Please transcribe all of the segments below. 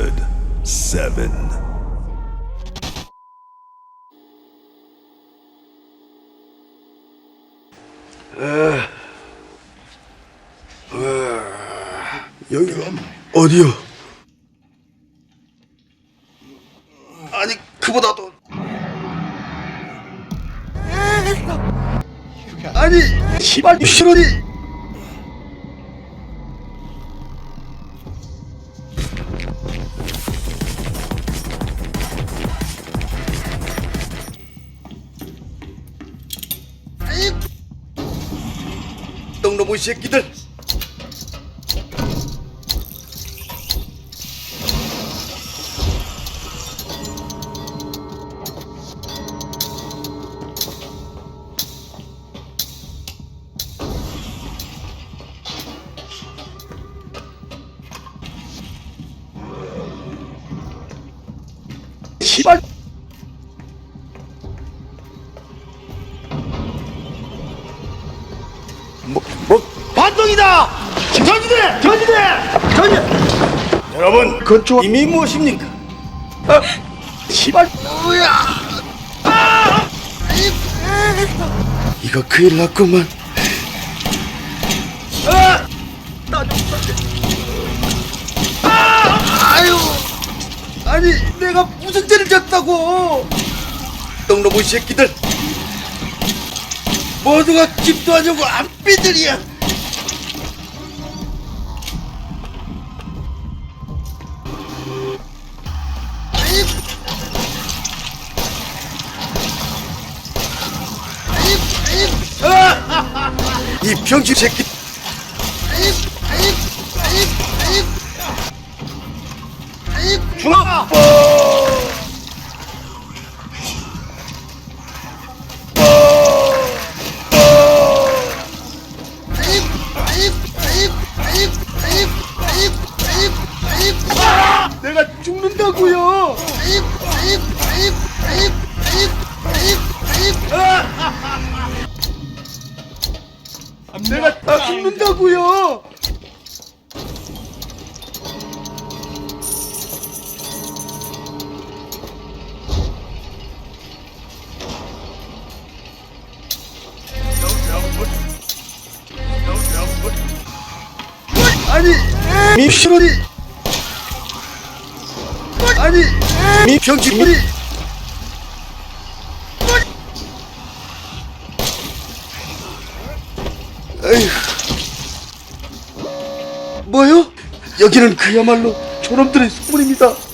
Hazard 7. 여기가 어디요? 아니 그보다도 아니 시발 유신원 똥놈의 새끼들. 시발 전지 여러분 건축 이미 무엇입니까? 아, 시발 뭐야? 아! 이거 큰일 났구만. 아! 나좀 아! 아유 아니 내가 무슨 죄를 졌다고? 똥놈의 새끼들. 모두가 집도 아니고 안삐들이야 이 병신 새끼 미션이 아니 에휴 뭐요? 여기는 그야말로 저놈들의 소문입니다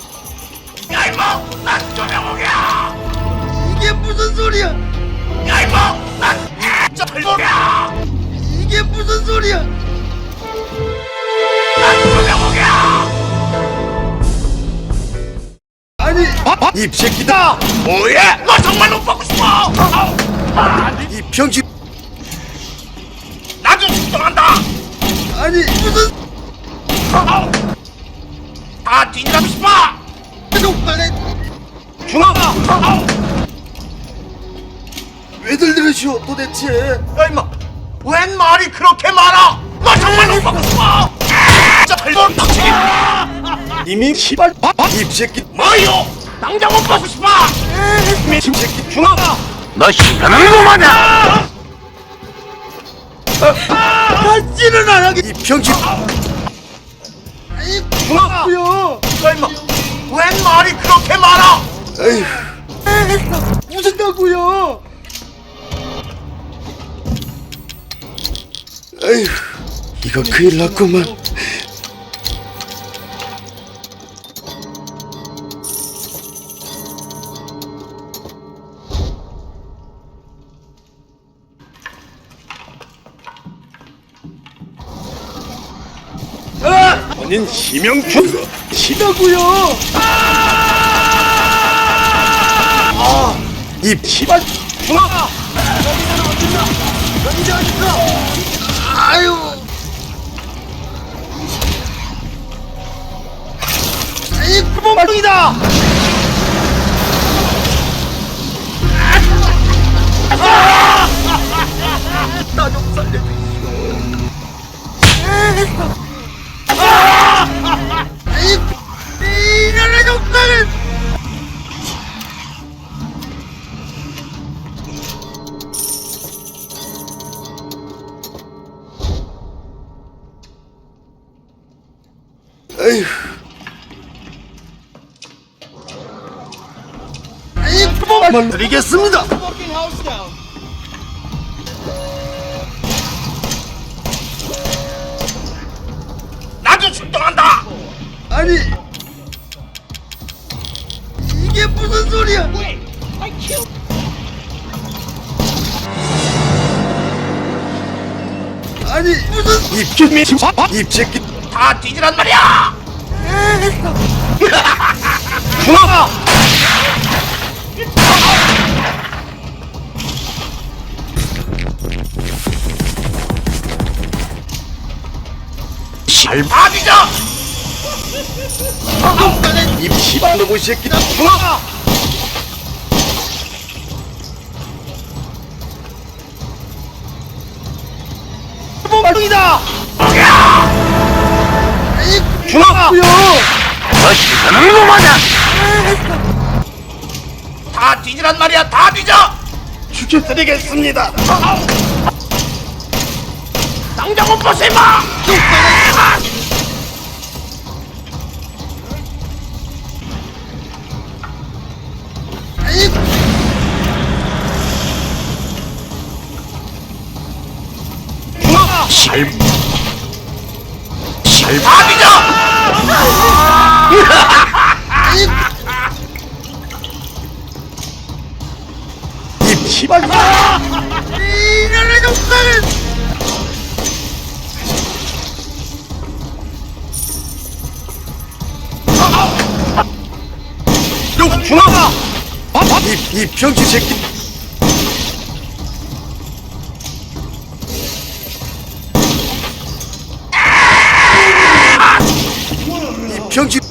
이 새끼다! 뭐야? 너 정말 못 보고 싶어! 이 병신! 나좀 수정한다! 아니 무슨 다 뒤지라고 싶어! 중앙아 왜들 들으시오 도대체? 야 임마! 웬 말이 그렇게 많아? 너 정말 못 보고 싶어! 진짜 너 닥치기 이미 시발 이 새끼! 뭐요 당장 못 보고 싶어! 이 새끼 중앙아! 너 시간은 뭐하냐? 다시는 안 하게 이 병신. 아이 야. 임마? 웬 말이 그렇게 많아? 에휴. 무슨다고요 에휴 이거 큰일 났구만 아! 본인 심영준 시다고요. 이 시발 중앙아! 아유! 이 구멍이다 에휴. 이 뿜을 드리겠습니다. 나도 출동한다. 아니 이게 무슨 소리야? 아니 무슨 입김이 입새끼 다 뒤지란 말이야. 다 뒤져. 입 씨발 놈의 새끼다. 중아. 뽕뽕이다 너 시선은 놈아냐? 다 뒤지란 말이야. 다 뒤져. 죽여드리겠습니다. 당장 옷 벗어 임마. 아이 중아. 잘. 잘. 다 뒤져. 아이 입 씨발. 이년의 족사는 요 중아. 이, 이 병신 새끼. 이 병신.